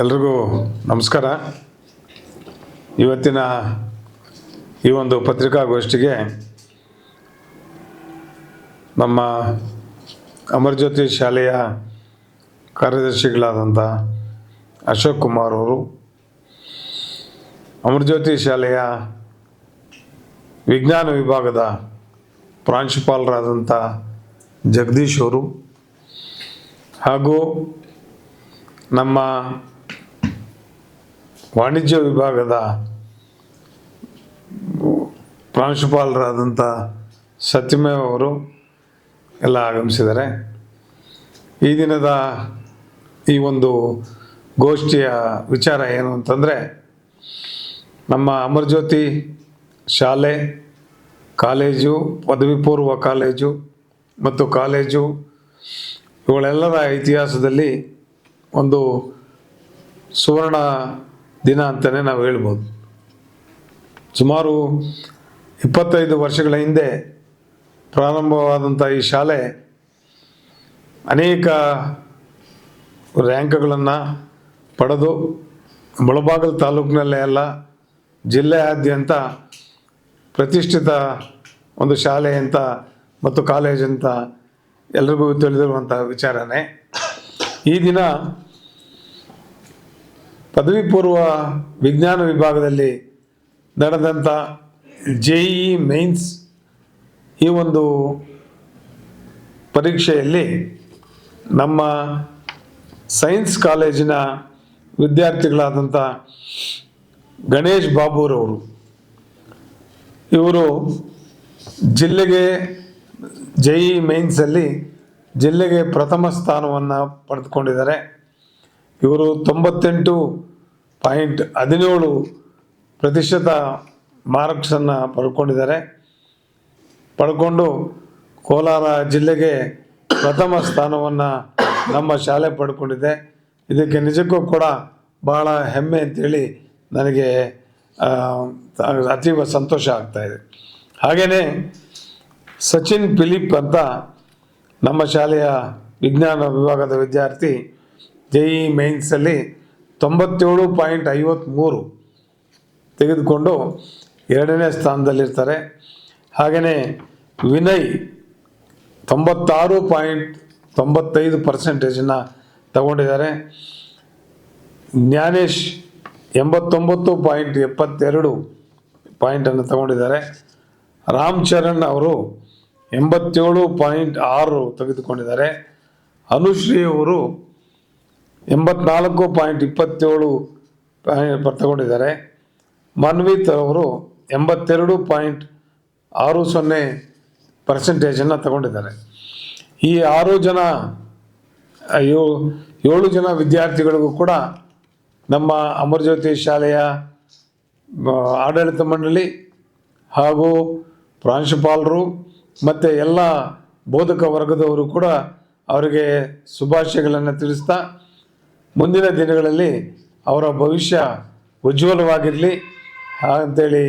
ಎಲ್ರಿಗೂ ನಮಸ್ಕಾರ. ಇವತ್ತಿನ ಈ ಒಂದು ಪತ್ರಿಕಾಗೋಷ್ಠಿಗೆ ನಮ್ಮ ಅಮರಜ್ಯೋತಿ ಶಾಲೆಯ ಕಾರ್ಯದರ್ಶಿಗಳಾದಂಥ ಅಶೋಕ್ ಕುಮಾರ್ ಅವರು ಅಮರಜ್ಯೋತಿ ಶಾಲೆಯ ವಿಜ್ಞಾನ ವಿಭಾಗದ ಪ್ರಾಂಶುಪಾಲರಾದಂಥ ಜಗದೀಶ್ ಅವರು ಹಾಗೂ ನಮ್ಮ ವಾಣಿಜ್ಯ ವಿಭಾಗದ ಪ್ರಾಂಶುಪಾಲರಾದಂಥ ಸತ್ಯಮೇವ್ ಅವರು ಎಲ್ಲ ಆಗಮಿಸಿದ್ದಾರೆ. ಈ ದಿನದ ಈ ಒಂದು ಗೋಷ್ಠಿಯ ವಿಚಾರ ಏನು ಅಂತಂದರೆ, ನಮ್ಮ ಅಮರಜ್ಯೋತಿ ಶಾಲೆ, ಕಾಲೇಜು ಪದವಿ ಪೂರ್ವ ಕಾಲೇಜು ಮತ್ತು ಕಾಲೇಜು ಇವುಗಳೆಲ್ಲರ ಇತಿಹಾಸದಲ್ಲಿ ಒಂದು ಸುವರ್ಣ ದಿನ ಅಂತಲೇ ನಾವು ಹೇಳ್ಬೋದು. ಸುಮಾರು ಇಪ್ಪತ್ತೈದು ವರ್ಷಗಳ ಹಿಂದೆ ಪ್ರಾರಂಭವಾದಂಥ ಈ ಶಾಲೆ ಅನೇಕ ರ್ಯಾಂಕ್ಗಳನ್ನು ಪಡೆದು ಮುಳಬಾಗಲು ತಾಲೂಕಿನಲ್ಲೇ ಅಲ್ಲ, ಜಿಲ್ಲೆಯಾದ್ಯಂತ ಪ್ರತಿಷ್ಠಿತ ಒಂದು ಶಾಲೆ ಅಂತ ಮತ್ತು ಕಾಲೇಜ್ ಅಂತ ಎಲ್ರಿಗೂ ತಿಳಿದಿರುವಂಥ ವಿಚಾರನೇ. ಈ ದಿನ ಪದವಿ ಪೂರ್ವ ವಿಜ್ಞಾನ ವಿಭಾಗದಲ್ಲಿ ನಡೆದಂಥ ಜೆ ಇ ಮೈನ್ಸ್ ಈ ಒಂದು ಪರೀಕ್ಷೆಯಲ್ಲಿ ನಮ್ಮ ಸೈನ್ಸ್ ಕಾಲೇಜಿನ ವಿದ್ಯಾರ್ಥಿಗಳಾದಂಥ ಗಣೇಶ್ ಬಾಬುರವರು. ಇವರು ಜಿಲ್ಲೆಗೆ ಜೈ ಮೈನ್ಸಲ್ಲಿ ಜಿಲ್ಲೆಗೆ ಪ್ರಥಮ ಸ್ಥಾನವನ್ನು ಪಡೆದುಕೊಂಡಿದ್ದಾರೆ. ಇವರು ತೊಂಬತ್ತೆಂಟು ಪಾಯಿಂಟ್ ಹದಿನೇಳು ಪ್ರತಿಶತ ಮಾರ್ಕ್ಸನ್ನು ಪಡ್ಕೊಂಡಿದ್ದಾರೆ. ಪಡ್ಕೊಂಡು ಕೋಲಾರ ಜಿಲ್ಲೆಗೆ ಪ್ರಥಮ ಸ್ಥಾನವನ್ನು ನಮ್ಮ ಶಾಲೆ ಪಡ್ಕೊಂಡಿದೆ. ಇದಕ್ಕೆ ನಿಜಕ್ಕೂ ಕೂಡ ಭಾಳ ಹೆಮ್ಮೆ ಅಂತೇಳಿ ನನಗೆ ಅತೀವ ಸಂತೋಷ ಆಗ್ತಾಯಿದೆ ಹಾಗೆಯೇ ಸಚಿನ್ ಫಿಲಿಪ್ ಅಂತ ನಮ್ಮ ಶಾಲೆಯ ವಿಜ್ಞಾನ ವಿಭಾಗದ ವಿದ್ಯಾರ್ಥಿ ಜೆ ಇ ಮೈನ್ಸಲ್ಲಿ ತೊಂಬತ್ತೇಳು ಪಾಯಿಂಟ್ ಐವತ್ತ್ಮೂರು ತೆಗೆದುಕೊಂಡು ಎರಡನೇ ಸ್ಥಾನದಲ್ಲಿರ್ತಾರೆ. ಹಾಗೆಯೇ ವಿನಯ್ ತೊಂಬತ್ತಾರು ಪಾಯಿಂಟ್ ತೊಂಬತ್ತೈದು ಪರ್ಸೆಂಟೇಜನ್ನು ತಗೊಂಡಿದ್ದಾರೆ. ಜ್ಞಾನೇಶ್ ಎಂಬತ್ತೊಂಬತ್ತು ಪಾಯಿಂಟ್ ಎಪ್ಪತ್ತೆರಡು ಪಾಯಿಂಟನ್ನು ತಗೊಂಡಿದ್ದಾರೆ. ರಾಮ್ ಚರಣ್ ಅವರು ಎಂಬತ್ತೇಳು ಪಾಯಿಂಟ್ ಆರು ತೆಗೆದುಕೊಂಡಿದ್ದಾರೆ. ಅನುಶ್ರೀ ಅವರು ಎಂಬತ್ನಾಲ್ಕು ಪಾಯಿಂಟ್ ಇಪ್ಪತ್ತೇಳು ತಗೊಂಡಿದ್ದಾರೆ ಮನ್ವಿತ್ ಅವರು ಎಂಬತ್ತೆರಡು ಪಾಯಿಂಟ್ ಆರು ಸೊನ್ನೆ ಪರ್ಸೆಂಟೇಜನ್ನು ತಗೊಂಡಿದ್ದಾರೆ. ಈ ಆರು ಜನ ಏಳು ಜನ ವಿದ್ಯಾರ್ಥಿಗಳಿಗೂ ಕೂಡ ನಮ್ಮ ಅಮರಜ್ಯೋತಿ ಶಾಲೆಯ ಆಡಳಿತ ಮಂಡಳಿ ಹಾಗೂ ಪ್ರಾಂಶುಪಾಲರು ಮತ್ತು ಎಲ್ಲ ಬೋಧಕ ವರ್ಗದವರು ಕೂಡ ಅವರಿಗೆ ಶುಭಾಶಯಗಳನ್ನು ತಿಳಿಸ್ತಾ ಮುಂದಿನ ದಿನಗಳಲ್ಲಿ ಅವರ ಭವಿಷ್ಯ ಉಜ್ವಲವಾಗಿರಲಿ ಅಂತೇಳಿ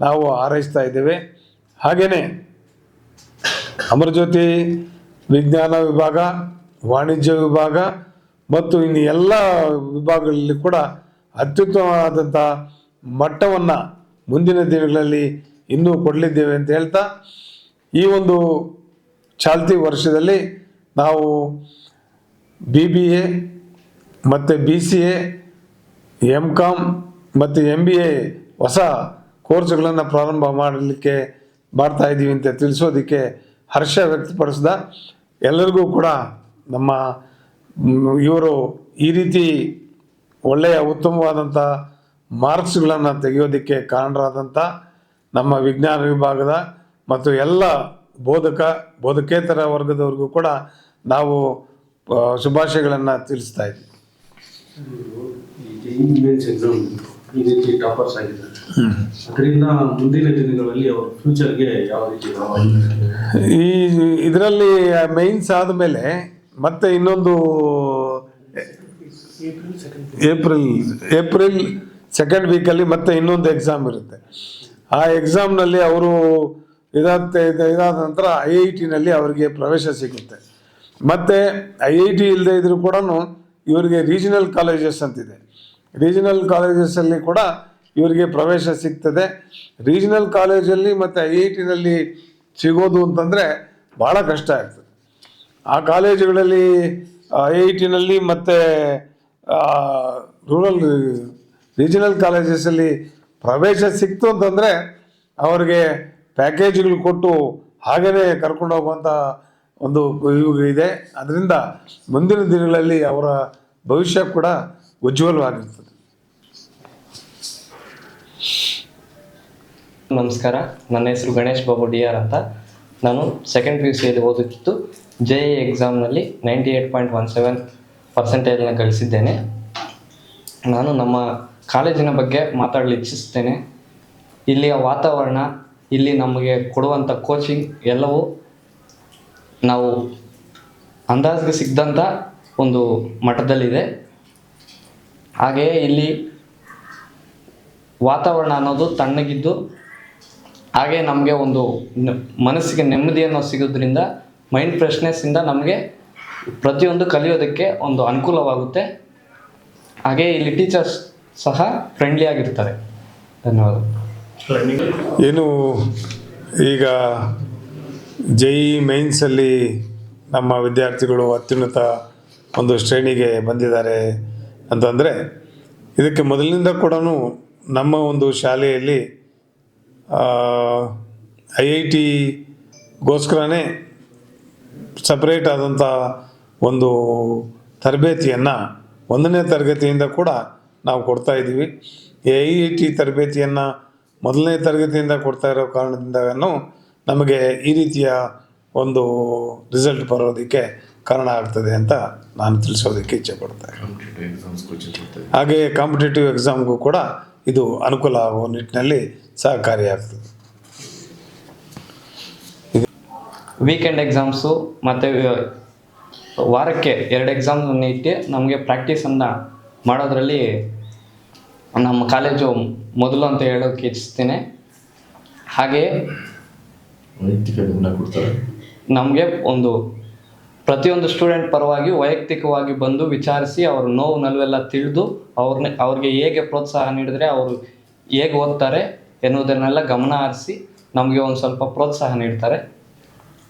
ನಾವು ಹಾರೈಸ್ತಾ ಇದ್ದೇವೆ. ಹಾಗೆಯೇ ಅಮರಜ್ಯೋತಿ ವಿಜ್ಞಾನ ವಿಭಾಗ, ವಾಣಿಜ್ಯ ವಿಭಾಗ ಮತ್ತು ಇನ್ನು ಎಲ್ಲ ವಿಭಾಗಗಳಲ್ಲಿ ಕೂಡ ಅತ್ಯುತ್ತಮವಾದಂಥ ಮಟ್ಟವನ್ನು ಮುಂದಿನ ದಿನಗಳಲ್ಲಿ ಇನ್ನೂ ಕೊಡಲಿದ್ದೇವೆ ಅಂತ ಹೇಳ್ತಾ, ಈ ಒಂದು ಚಾಲ್ತಿ ವರ್ಷದಲ್ಲಿ ನಾವು ಬಿ ಬಿ ಎ ಮತ್ತು B C A M com ಮತ್ತು ಎಂ ಬಿ ಎ ಹೊಸ ಕೋರ್ಸ್ಗಳನ್ನು ಪ್ರಾರಂಭ ಮಾಡಲಿಕ್ಕೆ ಬರ್ತಾ ಇದ್ದೀವಿ ಅಂತ ತಿಳಿಸೋದಕ್ಕೆ ಹರ್ಷ ವ್ಯಕ್ತಪಡಿಸಿದ. ಎಲ್ಲರಿಗೂ ಕೂಡ ನಮ್ಮ ಇವರು ಈ ರೀತಿ ಒಳ್ಳೆಯ ಉತ್ತಮವಾದಂಥ ಮಾರ್ಕ್ಸ್ಗಳನ್ನು ತೆಗೆಯೋದಕ್ಕೆ ಕಾರಣರಾದಂಥ ನಮ್ಮ ವಿಜ್ಞಾನ ವಿಭಾಗದ ಮತ್ತು ಎಲ್ಲ ಬೋಧಕ, ಬೋಧಕೇತರ ವರ್ಗದವ್ರಿಗೂ ಕೂಡ ನಾವು ಶುಭಾಶಯಗಳನ್ನು ತಿಳಿಸ್ತಾ ಇದ್ದೀವಿ ಈ ಎಕ್ಸಾಮ್ ಇದರಲ್ಲಿ ಮೈನ್ಸ್ ಆದಮೇಲೆ ಮತ್ತೆ ಇನ್ನೊಂದು ಏಪ್ರಿಲ್ ಏಪ್ರಿಲ್ ಸೆಕೆಂಡ್ ವೀಕಲ್ಲಿ ಮತ್ತೆ ಇನ್ನೊಂದು ಎಕ್ಸಾಮ್ ಇರುತ್ತೆ. ಆ ಎಕ್ಸಾಮ್ನಲ್ಲಿ ಅವರು ಇದಾದ ಇದಾದ ನಂತರ ಐ ಐ ಟಿನಲ್ಲಿ ಅವರಿಗೆ ಪ್ರವೇಶ ಸಿಗುತ್ತೆ. ಮತ್ತು ಐ ಐ ಟಿ ಇಲ್ಲದೆ ಇದ್ರೂ ಕೂಡ ಇವರಿಗೆ ರೀಜನಲ್ ಕಾಲೇಜಸ್ ಅಂತಿದೆ. ರೀಜನಲ್ ಕಾಲೇಜಸ್ಸಲ್ಲಿ ಕೂಡ ಇವರಿಗೆ ಪ್ರವೇಶ ಸಿಗ್ತದೆ. ರೀಜನಲ್ ಕಾಲೇಜಲ್ಲಿ ಮತ್ತು ಐ ಐ ಟಿನಲ್ಲಿ ಸಿಗೋದು ಅಂತಂದರೆ ಭಾಳ ಕಷ್ಟ ಆಗ್ತದೆ. ಆ ಕಾಲೇಜುಗಳಲ್ಲಿ ಐ ಐ ಟಿನಲ್ಲಿ ಮತ್ತು ರೂರಲ್ ರೀಜನಲ್ ಕಾಲೇಜಸ್ಸಲ್ಲಿ ಪ್ರವೇಶ ಸಿಕ್ತು ಅಂತಂದರೆ ಅವ್ರಿಗೆ ಪ್ಯಾಕೇಜ್ಗಳು ಕೊಟ್ಟು ಹಾಗೆಯೇ ಕರ್ಕೊಂಡು ಹೋಗುವಂಥ ಒಂದು ಇದೆ. ಅದರಿಂದ ಮುಂದಿನ ದಿನಗಳಲ್ಲಿ ಅವರ ಭವಿಷ್ಯ ಕೂಡ ಉಜ್ವಲವಾಗಿರ್ತದೆ. ನಮಸ್ಕಾರ. ನನ್ನ ಹೆಸರು ಗಣೇಶ್ ಬಾಬು ಡಿ ಆರ್ ಅಂತ. ನಾನು ಸೆಕೆಂಡ್ ಪಿ ಯು ಸಿಯಲ್ಲಿ ಓದುತ್ತಿದ್ದು J E ಎಕ್ಸಾಮ್ನಲ್ಲಿ ninety eight point one seven ಪರ್ಸೆಂಟೇಜ್ನ ಗಳಿಸಿದ್ದೇನೆ. ನಾನು ನಮ್ಮ ಕಾಲೇಜಿನ ಬಗ್ಗೆ ಮಾತಾಡಲು ಇಚ್ಛಿಸ್ತೇನೆ ಇಲ್ಲಿಯ ವಾತಾವರಣ, ಇಲ್ಲಿ ನಮಗೆ ಕೊಡುವಂಥ ಕೋಚಿಂಗ್ ಎಲ್ಲವೂ ನಾವು ಅಂದಾಜಿಗೆ ಸಿಗ್ದಂಥ ಒಂದು ಮಠದಲ್ಲಿದೆ ಹಾಗೆಯೇ ಇಲ್ಲಿ ವಾತಾವರಣ ಅನ್ನೋದು ತಣ್ಣಗಿದ್ದು ಹಾಗೆ ನಮಗೆ ಒಂದು ಮನಸ್ಸಿಗೆ ನೆಮ್ಮದಿಯನ್ನು ಸಿಗೋದ್ರಿಂದ, ಮೈಂಡ್ ಫ್ರೆಶ್ನೆಸ್ಸಿಂದ ನಮಗೆ ಪ್ರತಿಯೊಂದು ಕಲಿಯೋದಕ್ಕೆ ಒಂದು ಅನುಕೂಲವಾಗುತ್ತೆ. ಹಾಗೆ ಇಲ್ಲಿ ಟೀಚರ್ಸ್ ಸಹ ಫ್ರೆಂಡ್ಲಿ ಆಗಿರ್ತಾರೆ. ಧನ್ಯವಾದ. ಏನು ಈಗ ಜೈ ಮೈನ್ಸಲ್ಲಿ ನಮ್ಮ ವಿದ್ಯಾರ್ಥಿಗಳು ಅತ್ಯುನ್ನತ ಒಂದು ಶ್ರೇಣಿಗೆ ಬಂದಿದ್ದಾರೆ ಅಂತಂದರೆ ಇದಕ್ಕೆ ಮೊದಲಿನಿಂದ ಕೂಡ ನಮ್ಮ ಒಂದು ಶಾಲೆಯಲ್ಲಿ ಐ ಐ ಟಿಗೋಸ್ಕರನೇ ಸಪ್ರೇಟ್ ಆದಂಥ ಒಂದು ತರಬೇತಿಯನ್ನು, ಒಂದನೇ ತರಗತಿಯಿಂದ ಕೂಡ ನಾವು ಕೊಡ್ತಾ ಇದ್ದೀವಿ. ಐ ಐ ಟಿ ತರಬೇತಿಯನ್ನು ಮೊದಲನೇ ತರಗತಿಯಿಂದ ಕೊಡ್ತಾ ಇರೋ ಕಾರಣದಿಂದನೂ ನಮಗೆ ಈ ರೀತಿಯ ಒಂದು ರಿಸಲ್ಟ್ ಬರೋದಕ್ಕೆ ಕಾರಣ ಆಗ್ತದೆ ಅಂತ ನಾನು ತಿಳಿಸೋದಕ್ಕೆ ಇಚ್ಛೆ ಪಡ್ತೇನೆ ಹಾಗೆ ಕಾಂಪಿಟೇಟಿವ್ ಎಕ್ಸಾಮ್ಗೂ ಕೂಡ ಇದು ಅನುಕೂಲ ಆಗುವ ನಿಟ್ಟಿನಲ್ಲಿ ಸಹಕಾರಿಯಾಗ್ತದೆ. ವೀಕೆಂಡ್ ಎಕ್ಸಾಮ್ಸು ಮತ್ತು ವಾರಕ್ಕೆ ಎರಡು ಎಕ್ಸಾಮ್ನ ಇಟ್ಟು ನಮಗೆ ಪ್ರಾಕ್ಟೀಸನ್ನು ಮಾಡೋದ್ರಲ್ಲಿ ನಮ್ಮ ಕಾಲೇಜು ಮೊದಲು ಅಂತ ಹೇಳೋಕ್ಕೆ ಇಚ್ಛಿಸ್ತೇನೆ. ಹಾಗೆಯೇ ವೈಯಕ್ತಿಕ ಗಮನ ಕೊಡ್ತಾರೆ? ನಮಗೆ ಒಂದು ಪ್ರತಿಯೊಂದು ಸ್ಟೂಡೆಂಟ್ ಪರವಾಗಿ ವೈಯಕ್ತಿಕವಾಗಿ ಬಂದು ವಿಚಾರಿಸಿ ಅವ್ರ ನೋವು ನಲುವೆಲ್ಲ ತಿಳಿದು ಅವ್ರನ್ನ ಅವ್ರಿಗೆ ಹೇಗೆ ಪ್ರೋತ್ಸಾಹ ನೀಡಿದ್ರೆ ಅವರು ಹೇಗೆ ಓದ್ತಾರೆ ಎನ್ನುವುದನ್ನೆಲ್ಲ ಗಮನ ಹರಿಸಿ ನಮಗೆ ಒಂದು ಸ್ವಲ್ಪ ಪ್ರೋತ್ಸಾಹ ನೀಡ್ತಾರೆ.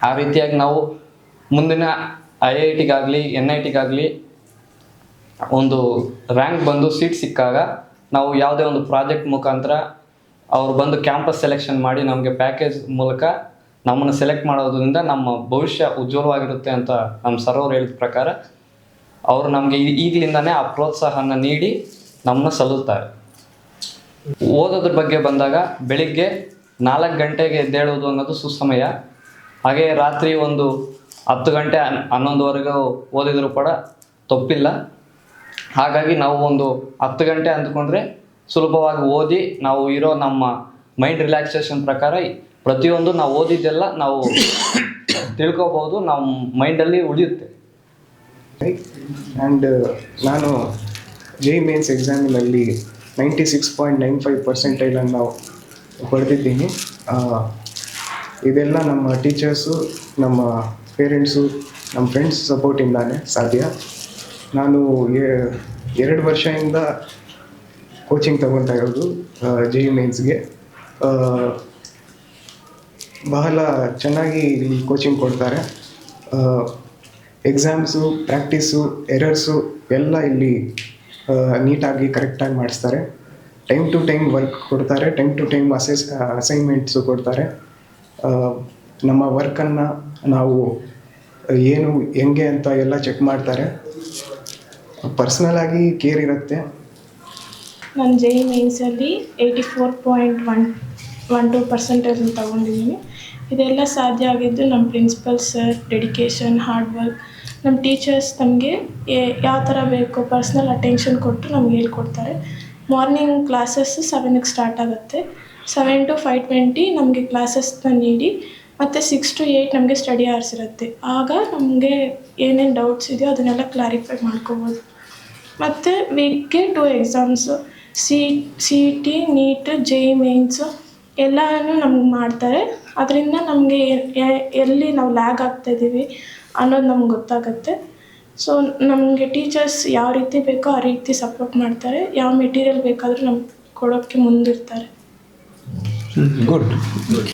ಆ ರೀತಿಯಾಗಿ ನಾವು ಮುಂದಿನ ಐ ಐ ಟಿಗಾಗಲಿ, ಎನ್ ಐ ಟಿಗಾಗಲಿ ಒಂದು ರ್ಯಾಂಕ್ ಬಂದು ಸೀಟ್ ಸಿಕ್ಕಾಗ ನಾವು ಯಾವುದೇ ಒಂದು ಪ್ರಾಜೆಕ್ಟ್ ಮುಖಾಂತರ ಅವ್ರು ಬಂದು ಕ್ಯಾಂಪಸ್ ಸೆಲೆಕ್ಷನ್ ಮಾಡಿ ನಮಗೆ ಪ್ಯಾಕೇಜ್ ಮೂಲಕ ನಮ್ಮನ್ನು ಸೆಲೆಕ್ಟ್ ಮಾಡೋದ್ರಿಂದ ನಮ್ಮ ಭವಿಷ್ಯ ಉಜ್ವಲವಾಗಿರುತ್ತೆ ಅಂತ ನಮ್ಮ ಸರ್ ಅವ್ರು ಹೇಳಿದ ಪ್ರಕಾರ ಅವರು ನಮಗೆ ಈಗಲಿಂದನೇ ಆ ಪ್ರೋತ್ಸಾಹನ ನೀಡಿ ನಮ್ಮನ್ನ ಸಲ್ಲುತ್ತಾರೆ. ಓದೋದ್ರ ಬಗ್ಗೆ ಬಂದಾಗ ಬೆಳಿಗ್ಗೆ ನಾಲ್ಕು ಗಂಟೆಗೆ ಎದ್ದೇಳೋದು ಅನ್ನೋದು ಸುಸಮಯ. ಹಾಗೆ ರಾತ್ರಿ ಒಂದು ಹತ್ತು ಗಂಟೆ ಹನ್- ಹನ್ನೊಂದುವರೆಗೂ ಓದಿದರೂ ಕೂಡ ತಪ್ಪಿಲ್ಲ. ಹಾಗಾಗಿ ನಾವು ಒಂದು ಹತ್ತು ಗಂಟೆ ಅಂದ್ಕೊಂಡ್ರೆ ಸುಲಭವಾಗಿ ಓದಿ ನಾವು ಇರೋ ನಮ್ಮ ಮೈಂಡ್ ರಿಲ್ಯಾಕ್ಸೇಷನ್ ಪ್ರಕಾರ ಪ್ರತಿಯೊಂದು ನಾವು ಓದಿದ್ದೆಲ್ಲ ನಾವು ತಿಳ್ಕೊಬೋದು ನಮ್ಮ ಮೈಂಡಲ್ಲಿ ಉಳಿಯುತ್ತೆ. ಆ್ಯಂಡ್ ನಾನು J mains ಎಕ್ಸಾಮಿನಲ್ಲಿ ninety six point nine five ಪರ್ಸೆಂಟೇಜನ್ನು ಪಡೆದಿದ್ದೀನಿ. ಆ, ಇದೆಲ್ಲ ನಮ್ಮ ಟೀಚರ್ಸು ನಮ್ಮ ಪೇರೆಂಟ್ಸು ನಮ್ಮ ಫ್ರೆಂಡ್ಸ್ ಸಪೋರ್ಟಿಂದಾನೆ ಸಾಧ್ಯ. ನಾನು ಎರಡು ವರ್ಷದಿಂದ ಕೋಚಿಂಗ್ ತಗೊತಾ ಇರೋದು ಜೆ ಮೇನ್ಸ್ಗೆ ಬಹಳ ಚೆನ್ನಾಗಿ ಇಲ್ಲಿ ಕೋಚಿಂಗ್ ಕೊಡ್ತಾರೆ. ಎಕ್ಸಾಮ್ಸು ಪ್ರಾಕ್ಟೀಸು ಎರರ್ಸು ಎಲ್ಲ ಇಲ್ಲಿ ನೀಟಾಗಿ ಕರೆಕ್ಟಾಗಿ ಮಾಡಿಸ್ತಾರೆ. ಟೈಮ್ ಟು ಟೈಮ್ ವರ್ಕ್ ಕೊಡ್ತಾರೆ. Time to time assess assignments ಕೊಡ್ತಾರೆ. ನಮ್ಮ ವರ್ಕನ್ನು ನಾವು ಏನು, ಹೆಂಗೆ ಅಂತ ಎಲ್ಲ ಚೆಕ್ ಮಾಡ್ತಾರೆ. ಪರ್ಸ್ನಲ್ ಆಗಿ ಕೇರ್ ಇರುತ್ತೆ. ನಾನು J E eighty four point one one two percentage ತಗೊಂಡಿದ್ದೀನಿ. ಇದೆಲ್ಲ ಸಾಧ್ಯ ಆಗಿದ್ದು ನಮ್ಮ principal sir dedication hard work, ನಮ್ಮ ಟೀಚರ್ಸ್ ನಮಗೆ ಯಾವ ಥರ ಬೇಕು ಪರ್ಸ್ನಲ್ ಅಟೆನ್ಷನ್ ಕೊಟ್ಟು ನಮ್ಗೆ ಹೇಳ್ಕೊಡ್ತಾರೆ. ಮಾರ್ನಿಂಗ್ ಕ್ಲಾಸಸ್ಸು ಸೆವೆನಿಗೆ ಸ್ಟಾರ್ಟ್ ಆಗುತ್ತೆ. ಸೆವೆನ್ ಟು ಫೈವ್ ಟ್ವೆಂಟಿ ನಮಗೆ ಕ್ಲಾಸಸ್ನ ನೀಡಿ, ಮತ್ತು ಸಿಕ್ಸ್ ಟು ಏಯ್ಟ್ ನಮಗೆ ಸ್ಟಡಿ ಅವರ್ಸ್ ಇರುತ್ತೆ. ಆಗ ನಮಗೆ ಏನೇನು ಡೌಟ್ಸ್ ಇದೆಯೋ ಅದನ್ನೆಲ್ಲ ಕ್ಲಾರಿಫೈ ಮಾಡ್ಕೋಬೋದು. ಮತ್ತು ವೀಕ್ಗೆ two exams C C T NEET J E mains ಎಲ್ಲನೂ ನಮ್ಗೆ ಮಾಡ್ತಾರೆ. ಅದರಿಂದ ನಮಗೆ ಎಲ್ಲಿ ನಾವು ಲ್ಯಾಗ್ ಆಗ್ತಾಯಿದ್ದೀವಿ ಅನ್ನೋದು ನಮ್ಗೆ ಗೊತ್ತಾಗುತ್ತೆ. ಸೊ ನಮಗೆ ಟೀಚರ್ಸ್ ಯಾವ ರೀತಿ ಬೇಕೋ ಆ ರೀತಿ ಸಪೋರ್ಟ್ ಮಾಡ್ತಾರೆ. ಯಾವ ಮೆಟೀರಿಯಲ್ ಬೇಕಾದರೂ ನಮ್ಗೆ ಕೊಡೋಕ್ಕೆ ಮುಂದಿರ್ತಾರೆ. ಗುಡ್